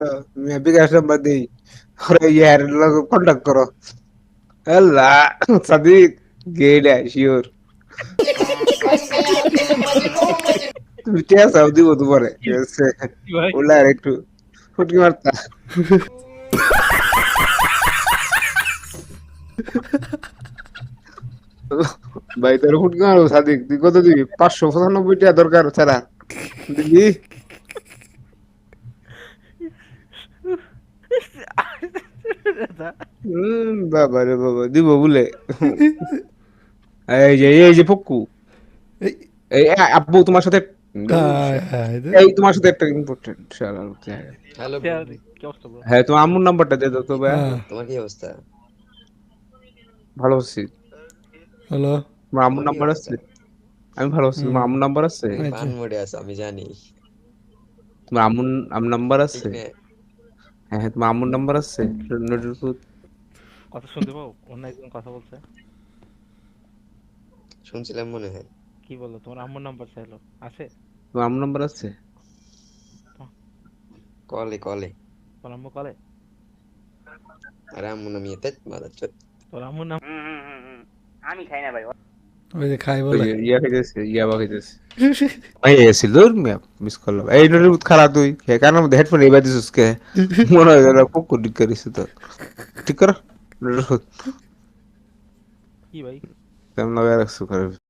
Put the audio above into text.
मैं লোক কন্টাক্ট করো আল্লাহ সাদিক গেড শিওর তুমি কে আসাও দিব তোমারে ঠিক আছে ভাই ওলা আর একটু ফুটকি মারতা ভাই তোর ফুটকি মারবো সাদিক তুই কত দিবি পাঁচশো পঁচানব্বই টাকা দরকার ছাড়া দিবি বাবা রে বাবা দিব বলে। এই যে এই যে পক্কু এই আব্বু তোমার সাথে। এই তোমার সাথে একটা ইম্পর্টেন্ট হ্যালো কি অবস্থা bro? হ্যাঁ তোমার আম্মুর নাম্বারটা দিয়ে দাও তো ভাই হ্যাঁ, তোমার কি অবস্থা? ভালো আছি। হ্যালো। তোমার আম্মুর নাম্বার আছে? আমি ভালো আছি। তোমার আম্মুর নাম্বার আছে? আচ্ছা। পান মোড়ে আছো আমি জানি। তোমার আম্মুর আম্মুর নাম্বার আছে? হ্যাঁ হ্যাঁ তোমার আম্মুর নাম্বার আছে নোটিফিকেশন কথা শুনতে পাও অন্য একজন কথা বলছে? শুনছিলাম মনে হয়। কি বলল? তোমার আম্মুর নাম্বার চাইলো। আছে? তোমার আম্মুর নাম্বার আছে কলে কলে। তোর আম্মু কলে? আরে আম্মু নামি এতে মাদার চোদ তোর আম্মুর নাম আমি খাই না ভাই ওই যে খাই বলে। ইয়া খাইতেছে ইয়া বা খাইতেছে। ভাই এসেছিল মিস করলাম। এই নোটিফিকেশন খারাপ তুই। কে কারণ মধ্যে হেডফোন এবার দিছিস কে? মনে হয় যেন পক্কু ঠিক করিস তো। ঠিক কর। কি ভাই? তেমন লাগাই রাখছো করে